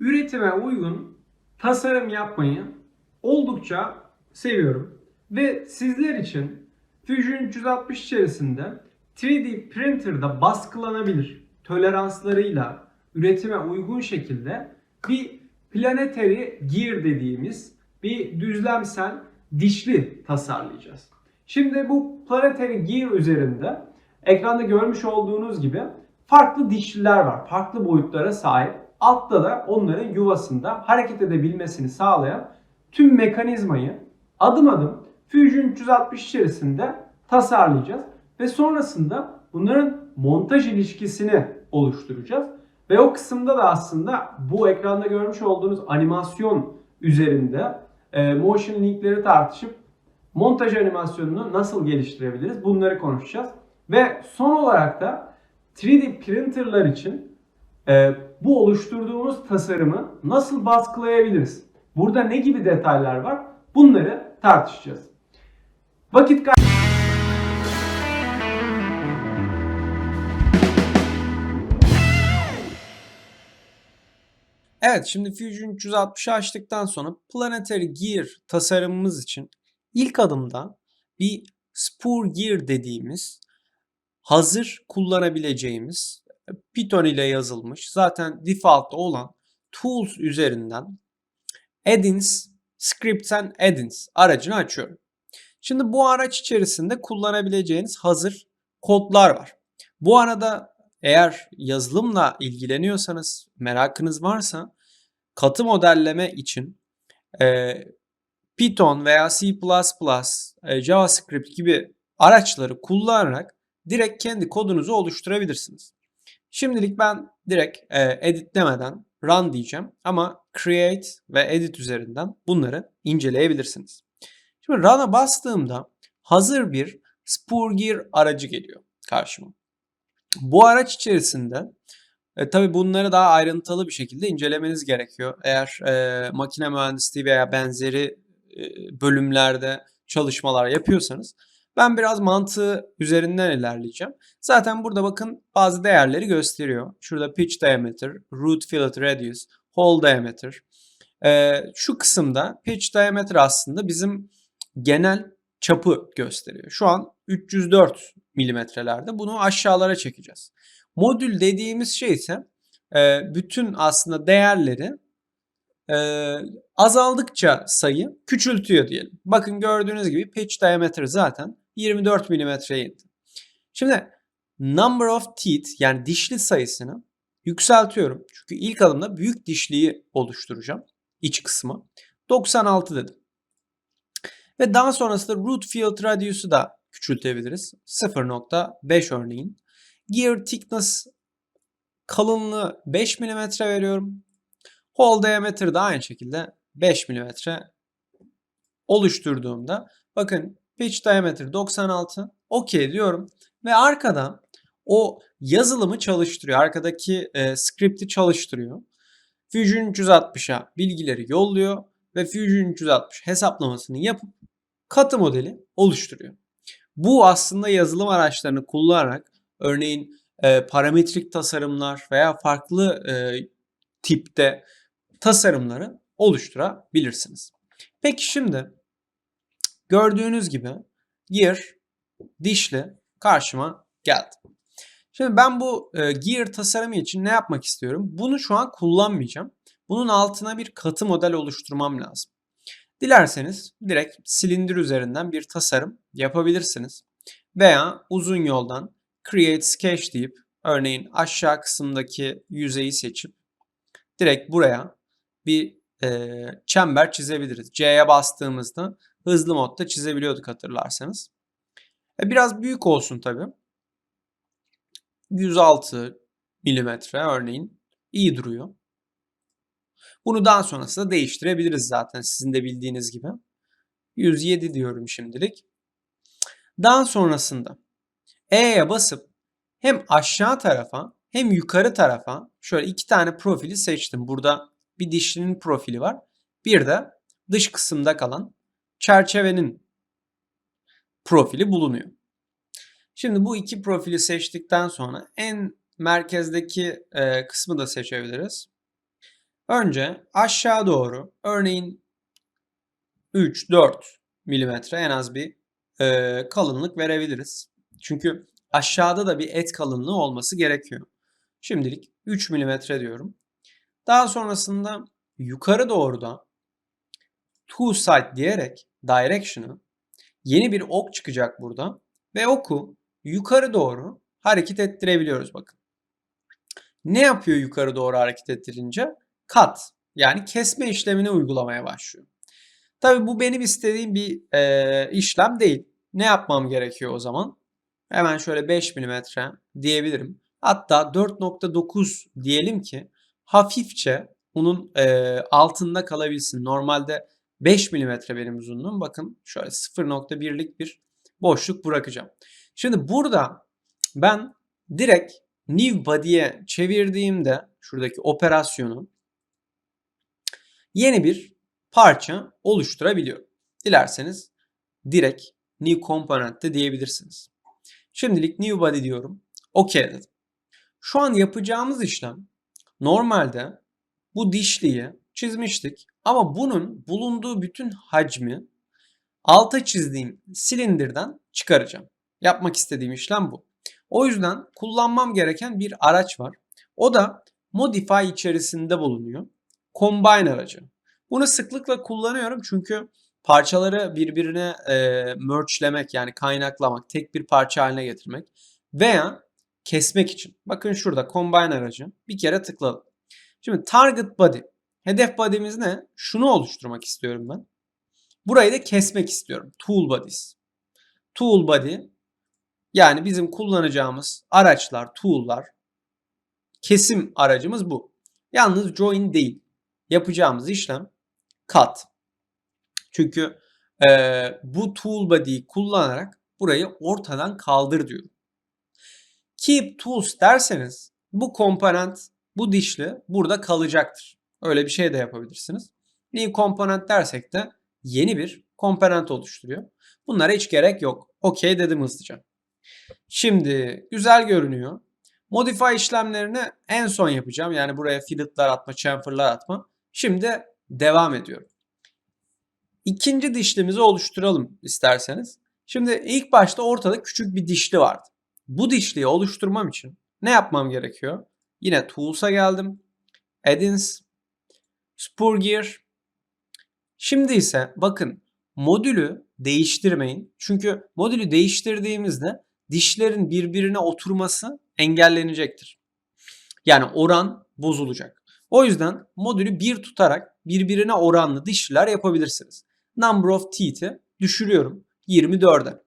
üretime uygun tasarım yapmayı oldukça seviyorum. Ve sizler için Fusion 360 içerisinde 3D printer'da baskılanabilir toleranslarıyla üretime uygun şekilde bir planetary gear dediğimiz bir düzlemsel dişli tasarlayacağız. Şimdi bu planetary gear üzerinde ekranda görmüş olduğunuz gibi farklı dişliler var. Farklı boyutlara sahip. Altta da onların yuvasında hareket edebilmesini sağlayan tüm mekanizmayı adım adım Fusion 360 içerisinde tasarlayacağız. Ve sonrasında bunların montaj ilişkisini oluşturacağız. Ve o kısımda da aslında bu ekranda görmüş olduğunuz animasyon üzerinde e, motion linkleri tartışıp montaj animasyonunu nasıl geliştirebiliriz bunları konuşacağız. Ve son olarak da 3D printerlar için e, bu oluşturduğumuz tasarımı nasıl baskılayabiliriz? Burada ne gibi detaylar var? Bunları tartışacağız. Vakit kay- Evet şimdi Fusion 360'ı açtıktan sonra Planetary Gear tasarımımız için ilk adımda bir Spur Gear dediğimiz hazır kullanabileceğimiz Python ile yazılmış zaten default olan tools üzerinden add-ins, scripts and add-ins aracını açıyorum. Şimdi bu araç içerisinde kullanabileceğiniz hazır kodlar var. Bu arada eğer yazılımla ilgileniyorsanız, merakınız varsa katı modelleme için e, Python veya C++, e, JavaScript gibi araçları kullanarak direkt kendi kodunuzu oluşturabilirsiniz. Şimdilik ben direkt e, edit demeden run diyeceğim ama create ve edit üzerinden bunları inceleyebilirsiniz. Şimdi run'a bastığımda hazır bir Spurgear aracı geliyor karşıma. Bu araç içerisinde e, tabii bunları daha ayrıntılı bir şekilde incelemeniz gerekiyor. Eğer e, makine mühendisliği veya benzeri e, bölümlerde çalışmalar yapıyorsanız ben biraz mantığı üzerinden ilerleyeceğim. Zaten burada bakın bazı değerleri gösteriyor. Şurada pitch diameter, root fillet radius, hole diameter. Ee, şu kısımda pitch diameter aslında bizim genel çapı gösteriyor. Şu an 304 milimetrelerde. Bunu aşağılara çekeceğiz. Modül dediğimiz şey ise e, bütün aslında değerleri e, azaldıkça sayı küçültüyor diyelim. Bakın gördüğünüz gibi pitch diameter zaten 24 milimetreye indi. Şimdi number of teeth yani dişli sayısını yükseltiyorum. Çünkü ilk adımda büyük dişliyi oluşturacağım. iç kısmı. 96 dedim. Ve daha sonrasında root field radius'u da küçültebiliriz. 0.5 örneğin. Gear thickness kalınlığı 5 mm veriyorum. Hole diameter da aynı şekilde 5 mm oluşturduğumda bakın pitch diameter 96 OK diyorum ve arkadan o yazılımı çalıştırıyor. Arkadaki e, script'i çalıştırıyor. Fusion 360'a bilgileri yolluyor ve Fusion 360 hesaplamasını yapıp katı modeli oluşturuyor. Bu aslında yazılım araçlarını kullanarak örneğin e, parametrik tasarımlar veya farklı e, tipte tasarımları oluşturabilirsiniz. Peki şimdi gördüğünüz gibi gear dişli karşıma geldi. Şimdi ben bu e, gear tasarımı için ne yapmak istiyorum? Bunu şu an kullanmayacağım. Bunun altına bir katı model oluşturmam lazım. Dilerseniz direkt silindir üzerinden bir tasarım yapabilirsiniz. Veya uzun yoldan create sketch deyip örneğin aşağı kısımdaki yüzeyi seçip direkt buraya bir e, çember çizebiliriz. C'ye bastığımızda hızlı modda çizebiliyorduk hatırlarsanız. E, biraz büyük olsun tabi. 106 milimetre örneğin iyi duruyor. Bunu daha sonrasında değiştirebiliriz zaten sizin de bildiğiniz gibi. 107 diyorum şimdilik. Daha sonrasında E'ye basıp hem aşağı tarafa hem yukarı tarafa şöyle iki tane profili seçtim. Burada bir dişlinin profili var. Bir de dış kısımda kalan çerçevenin profili bulunuyor. Şimdi bu iki profili seçtikten sonra en merkezdeki e, kısmı da seçebiliriz. Önce aşağı doğru örneğin 3-4 milimetre en az bir e, kalınlık verebiliriz. Çünkü aşağıda da bir et kalınlığı olması gerekiyor. Şimdilik 3 milimetre diyorum. Daha sonrasında yukarı doğru da to side diyerek direction'ı yeni bir ok çıkacak burada ve oku yukarı doğru hareket ettirebiliyoruz bakın. Ne yapıyor yukarı doğru hareket ettirince? Cut yani kesme işlemini uygulamaya başlıyor. Tabii bu benim istediğim bir e, işlem değil. Ne yapmam gerekiyor o zaman? Hemen şöyle 5 mm diyebilirim. Hatta 4.9 diyelim ki hafifçe onun e, altında kalabilsin. Normalde 5 mm benim uzunluğum. Bakın şöyle 0.1'lik bir boşluk bırakacağım. Şimdi burada ben direkt new body'ye çevirdiğimde şuradaki operasyonu yeni bir parça oluşturabiliyorum. Dilerseniz direkt new component de diyebilirsiniz. Şimdilik new body diyorum. OK dedim. Şu an yapacağımız işlem normalde bu dişliyi çizmiştik ama bunun bulunduğu bütün hacmi alta çizdiğim silindirden çıkaracağım. Yapmak istediğim işlem bu. O yüzden kullanmam gereken bir araç var. O da Modify içerisinde bulunuyor. Combine aracı. Bunu sıklıkla kullanıyorum çünkü parçaları birbirine e, merge'lemek yani kaynaklamak, tek bir parça haline getirmek veya kesmek için. Bakın şurada combine aracı. Bir kere tıkladım. Şimdi target body. Hedef body'miz ne? Şunu oluşturmak istiyorum ben. Burayı da kesmek istiyorum. Tool bodies. Tool body yani bizim kullanacağımız araçlar, tool'lar, kesim aracımız bu. Yalnız join değil. Yapacağımız işlem cut. Çünkü e, bu tool body'yi kullanarak burayı ortadan kaldır diyorum. Keep tools derseniz bu komponent, bu dişli burada kalacaktır. Öyle bir şey de yapabilirsiniz. New komponent dersek de yeni bir komponent oluşturuyor. Bunlara hiç gerek yok. Okey dedim hızlıca. Şimdi güzel görünüyor. Modify işlemlerini en son yapacağım. Yani buraya filletler atma, chamfer'lar atma. Şimdi devam ediyorum. İkinci dişlimizi oluşturalım isterseniz. Şimdi ilk başta ortada küçük bir dişli vardı. Bu dişliyi oluşturmam için ne yapmam gerekiyor? Yine Tools'a geldim. Add-ins, Spur Gear. Şimdi ise bakın modülü değiştirmeyin. Çünkü modülü değiştirdiğimizde dişlerin birbirine oturması engellenecektir. Yani oran bozulacak. O yüzden modülü bir tutarak birbirine oranlı dişliler yapabilirsiniz. Number of teeth'i düşürüyorum 24'e.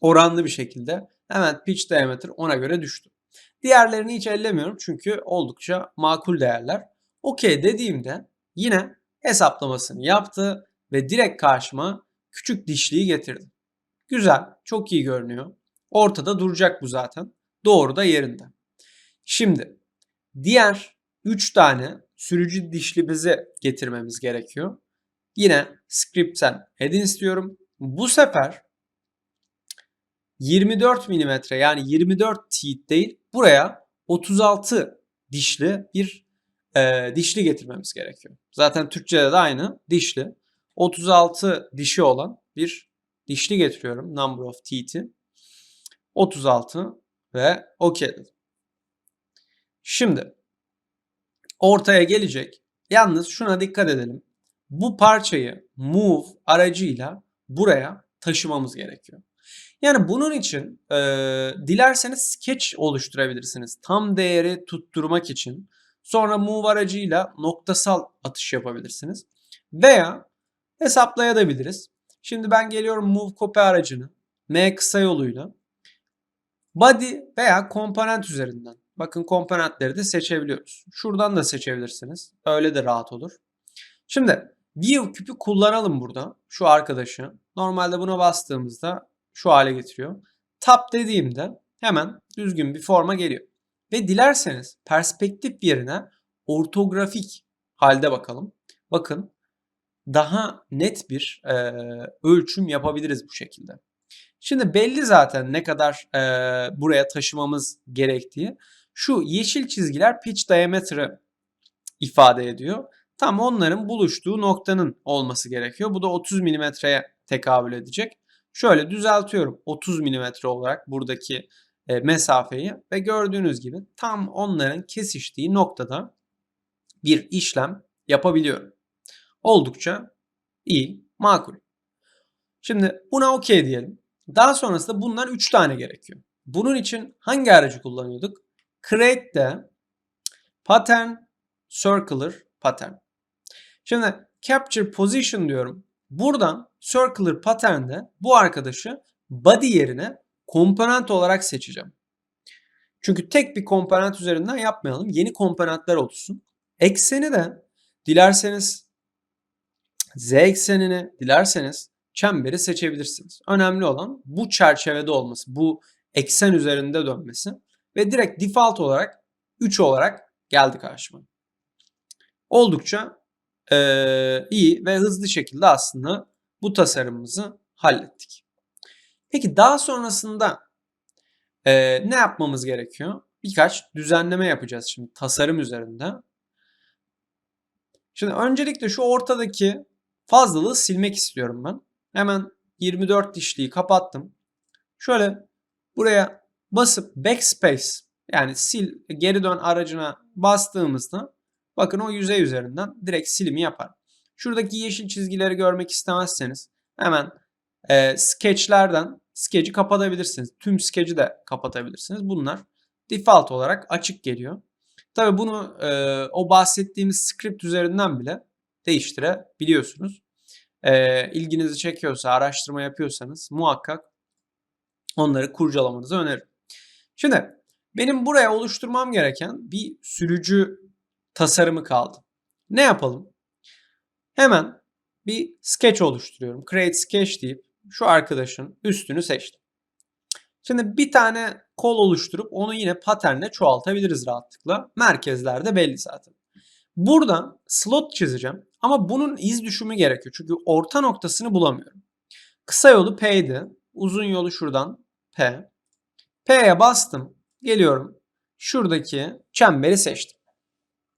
Oranlı bir şekilde hemen pitch diameter ona göre düştü. Diğerlerini hiç ellemiyorum çünkü oldukça makul değerler. OK dediğimde yine hesaplamasını yaptı ve direkt karşıma küçük dişliği getirdi. Güzel, çok iyi görünüyor. Ortada duracak bu zaten. Doğru da yerinde. Şimdi diğer 3 tane sürücü dişlimizi getirmemiz gerekiyor. Yine script'ten add istiyorum. Bu sefer 24 mm yani 24 teeth değil buraya 36 dişli bir e, dişli getirmemiz gerekiyor. Zaten Türkçe'de de aynı dişli. 36 dişi olan bir dişli getiriyorum. Number of teeth'i. 36 ve OK dedim. Şimdi ortaya gelecek. Yalnız şuna dikkat edelim. Bu parçayı move aracıyla buraya taşımamız gerekiyor. Yani bunun için e, dilerseniz sketch oluşturabilirsiniz. Tam değeri tutturmak için. Sonra move aracıyla noktasal atış yapabilirsiniz. Veya hesaplayabiliriz. Şimdi ben geliyorum move copy aracını M kısa yoluyla body veya komponent üzerinden. Bakın komponentleri de seçebiliyoruz. Şuradan da seçebilirsiniz. Öyle de rahat olur. Şimdi view küpü kullanalım burada. Şu arkadaşı. Normalde buna bastığımızda şu hale getiriyor. Tap dediğimde hemen düzgün bir forma geliyor. Ve dilerseniz perspektif yerine ortografik halde bakalım. Bakın daha net bir e, ölçüm yapabiliriz bu şekilde. Şimdi belli zaten ne kadar e, buraya taşımamız gerektiği. Şu yeşil çizgiler pitch diameter'ı ifade ediyor. Tam onların buluştuğu noktanın olması gerekiyor. Bu da 30 milimetreye tekabül edecek. Şöyle düzeltiyorum 30 milimetre olarak buradaki e, mesafeyi ve gördüğünüz gibi tam onların kesiştiği noktada bir işlem yapabiliyorum. Oldukça iyi, makul. Şimdi buna okey diyelim. Daha sonrasında bunlar 3 tane gerekiyor. Bunun için hangi aracı kullanıyorduk? Create'de pattern circular pattern. Şimdi capture position diyorum. Buradan circular pattern'de bu arkadaşı body yerine komponent olarak seçeceğim. Çünkü tek bir komponent üzerinden yapmayalım. Yeni komponentler oluşsun. Ekseni de dilerseniz z eksenini, dilerseniz çemberi seçebilirsiniz. Önemli olan bu çerçevede olması, bu eksen üzerinde dönmesi ve direkt default olarak 3 olarak geldi karşıma. Oldukça e, iyi ve hızlı şekilde aslında bu tasarımımızı hallettik. Peki daha sonrasında e, ne yapmamız gerekiyor? Birkaç düzenleme yapacağız şimdi tasarım üzerinde. Şimdi öncelikle şu ortadaki fazlalığı silmek istiyorum ben. Hemen 24 dişliği kapattım. Şöyle buraya basıp backspace yani sil geri dön aracına bastığımızda bakın o yüzey üzerinden direkt silimi yapar. Şuradaki yeşil çizgileri görmek istemezseniz hemen e, sketchlerden sketch'i kapatabilirsiniz. Tüm sketch'i de kapatabilirsiniz. Bunlar default olarak açık geliyor. Tabi bunu e, o bahsettiğimiz script üzerinden bile değiştirebiliyorsunuz. E, ilginizi çekiyorsa, araştırma yapıyorsanız muhakkak onları kurcalamanızı öneririm. Şimdi benim buraya oluşturmam gereken bir sürücü tasarımı kaldı. Ne yapalım? Hemen bir sketch oluşturuyorum. Create sketch deyip şu arkadaşın üstünü seçtim. Şimdi bir tane kol oluşturup onu yine paternle çoğaltabiliriz rahatlıkla. Merkezlerde belli zaten. Buradan slot çizeceğim ama bunun iz düşümü gerekiyor. Çünkü orta noktasını bulamıyorum. Kısa yolu P'ydi. Uzun yolu şuradan P. P'ye bastım. Geliyorum. Şuradaki çemberi seçtim.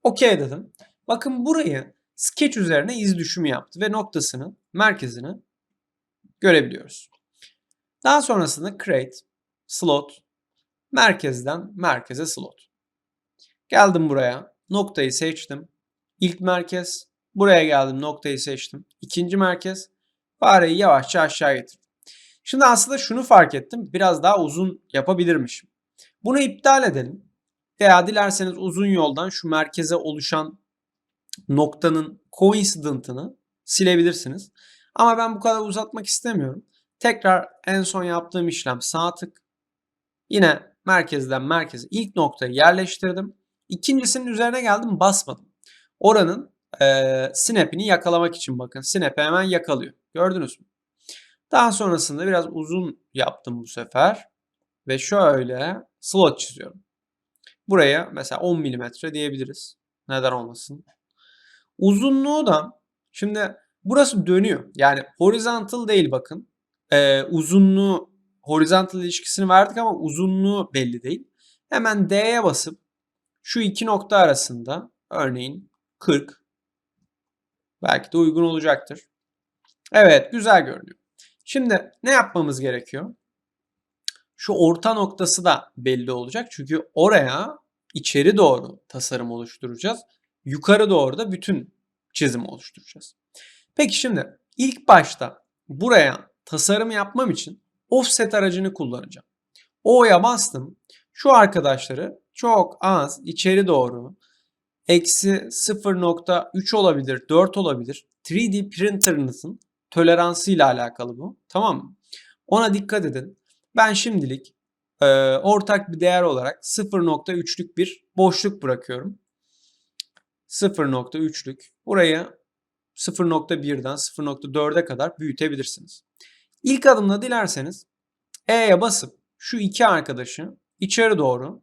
OK dedim. Bakın burayı sketch üzerine iz düşümü yaptı ve noktasını, merkezini görebiliyoruz. Daha sonrasında create, slot, merkezden merkeze slot. Geldim buraya, noktayı seçtim. İlk merkez, buraya geldim, noktayı seçtim. İkinci merkez, fareyi yavaşça aşağı getirdim. Şimdi aslında şunu fark ettim, biraz daha uzun yapabilirmişim. Bunu iptal edelim. Veya dilerseniz uzun yoldan şu merkeze oluşan noktanın coincident'ını silebilirsiniz. Ama ben bu kadar uzatmak istemiyorum. Tekrar en son yaptığım işlem sağ tık. Yine merkezden merkeze ilk noktayı yerleştirdim. İkincisinin üzerine geldim basmadım. Oranın e, snap'ini yakalamak için bakın. Snap'i hemen yakalıyor. Gördünüz mü? Daha sonrasında biraz uzun yaptım bu sefer. Ve şöyle slot çiziyorum. Buraya mesela 10 mm diyebiliriz. Neden olmasın? Uzunluğu da şimdi burası dönüyor. Yani horizontal değil bakın. Ee, uzunluğu horizontal ilişkisini verdik ama uzunluğu belli değil. Hemen D'ye basıp şu iki nokta arasında örneğin 40 belki de uygun olacaktır. Evet güzel görünüyor. Şimdi ne yapmamız gerekiyor? Şu orta noktası da belli olacak. Çünkü oraya içeri doğru tasarım oluşturacağız. Yukarı doğru da bütün çizimi oluşturacağız. Peki şimdi ilk başta buraya tasarım yapmam için offset aracını kullanacağım. O'ya bastım. Şu arkadaşları çok az içeri doğru eksi 0.3 olabilir, 4 olabilir. 3D printer'ınızın toleransı ile alakalı bu. Tamam mı? Ona dikkat edin. Ben şimdilik e, ortak bir değer olarak 0.3'lük bir boşluk bırakıyorum. 0.3'lük. Burayı 0.1'den 0.4'e kadar büyütebilirsiniz. İlk adımda dilerseniz E'ye basıp şu iki arkadaşı içeri doğru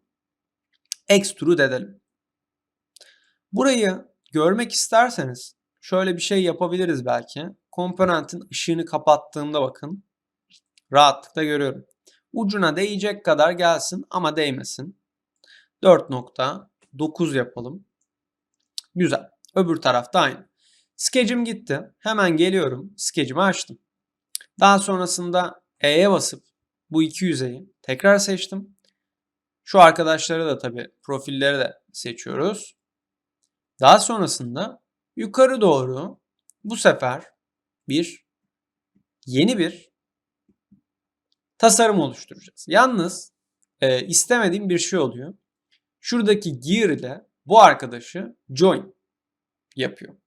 extrude edelim. Burayı görmek isterseniz şöyle bir şey yapabiliriz belki. Komponentin ışığını kapattığımda bakın rahatlıkla görüyorum. Ucuna değecek kadar gelsin ama değmesin. 4.9 yapalım. Güzel. Öbür tarafta aynı. Skecim gitti. Hemen geliyorum. Skecimi açtım. Daha sonrasında E'ye basıp bu iki yüzeyi tekrar seçtim. Şu arkadaşları da tabii profilleri de seçiyoruz. Daha sonrasında yukarı doğru bu sefer bir yeni bir tasarım oluşturacağız. Yalnız e, istemediğim bir şey oluyor. Şuradaki gear ile bu arkadaşı join yapıyor.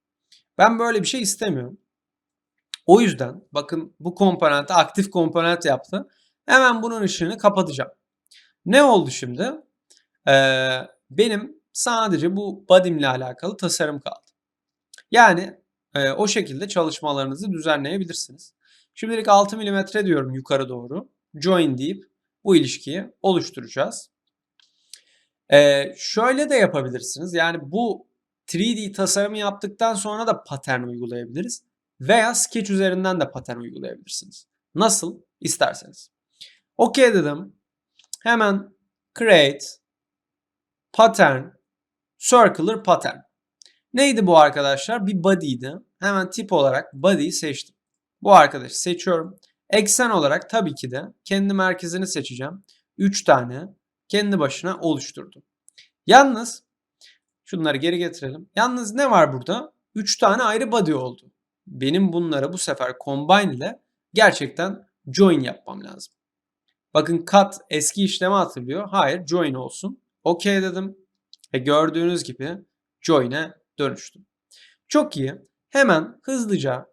Ben böyle bir şey istemiyorum. O yüzden bakın bu komponenti aktif komponent yaptı. Hemen bunun ışığını kapatacağım. Ne oldu şimdi? Ee, benim sadece bu body'm ile alakalı tasarım kaldı. Yani e, o şekilde çalışmalarınızı düzenleyebilirsiniz. Şimdilik 6 mm diyorum yukarı doğru. Join deyip bu ilişkiyi oluşturacağız. Ee, şöyle de yapabilirsiniz. Yani bu 3D tasarımı yaptıktan sonra da patern uygulayabiliriz. Veya Sketch üzerinden de patern uygulayabilirsiniz. Nasıl isterseniz. OK dedim. Hemen create pattern circular pattern. Neydi bu arkadaşlar? Bir body'ydi. Hemen tip olarak body'yi seçtim. Bu arkadaşı seçiyorum. Eksen olarak tabii ki de kendi merkezini seçeceğim. 3 tane kendi başına oluşturdu. Yalnız şunları geri getirelim. Yalnız ne var burada? 3 tane ayrı body oldu. Benim bunlara bu sefer combine ile gerçekten join yapmam lazım. Bakın cut eski işlemi hatırlıyor. Hayır join olsun. OK dedim. E gördüğünüz gibi join'e dönüştüm. Çok iyi. Hemen hızlıca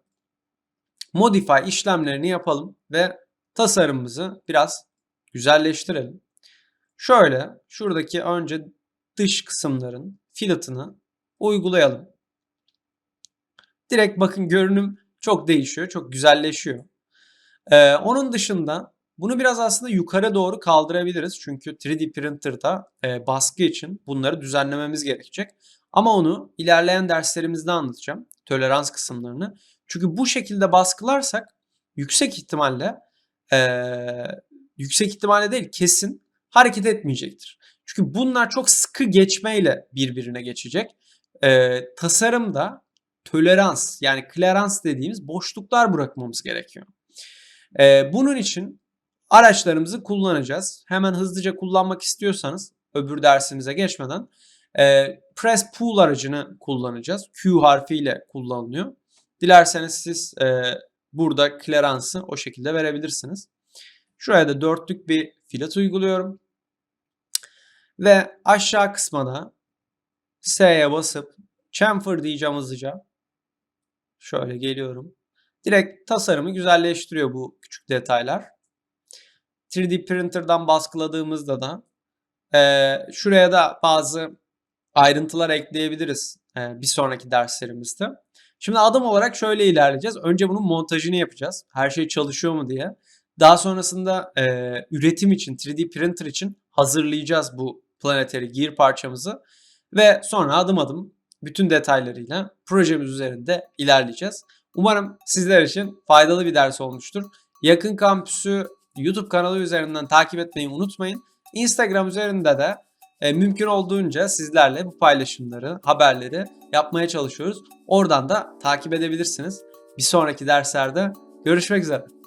modify işlemlerini yapalım ve tasarımımızı biraz güzelleştirelim. Şöyle şuradaki önce dış kısımların filletini uygulayalım. Direkt bakın görünüm çok değişiyor, çok güzelleşiyor. Ee, onun dışında bunu biraz aslında yukarı doğru kaldırabiliriz. Çünkü 3D printer'da e, baskı için bunları düzenlememiz gerekecek. Ama onu ilerleyen derslerimizde anlatacağım. Tolerans kısımlarını. Çünkü bu şekilde baskılarsak yüksek ihtimalle e, yüksek ihtimalle değil kesin hareket etmeyecektir. Çünkü bunlar çok sıkı geçmeyle birbirine geçecek. E, tasarımda tolerans yani klerans dediğimiz boşluklar bırakmamız gerekiyor. E, bunun için araçlarımızı kullanacağız. Hemen hızlıca kullanmak istiyorsanız öbür dersimize geçmeden e, press pull aracını kullanacağız. Q harfiyle kullanılıyor. Dilerseniz siz e, burada clearance'ı o şekilde verebilirsiniz. Şuraya da dörtlük bir filet uyguluyorum. Ve aşağı kısma da S'ye basıp chamfer diyeceğim hızlıca. Şöyle geliyorum. Direkt tasarımı güzelleştiriyor bu küçük detaylar. 3D printer'dan baskıladığımızda da e, şuraya da bazı ayrıntılar ekleyebiliriz e, bir sonraki derslerimizde. Şimdi adım olarak şöyle ilerleyeceğiz. Önce bunun montajını yapacağız. Her şey çalışıyor mu diye. Daha sonrasında e, üretim için 3D printer için hazırlayacağız bu Planetary Gear parçamızı. Ve sonra adım adım bütün detaylarıyla projemiz üzerinde ilerleyeceğiz. Umarım sizler için faydalı bir ders olmuştur. Yakın Kampüsü YouTube kanalı üzerinden takip etmeyi unutmayın. Instagram üzerinde de e, mümkün olduğunca sizlerle bu paylaşımları, haberleri yapmaya çalışıyoruz. Oradan da takip edebilirsiniz. Bir sonraki derslerde görüşmek üzere.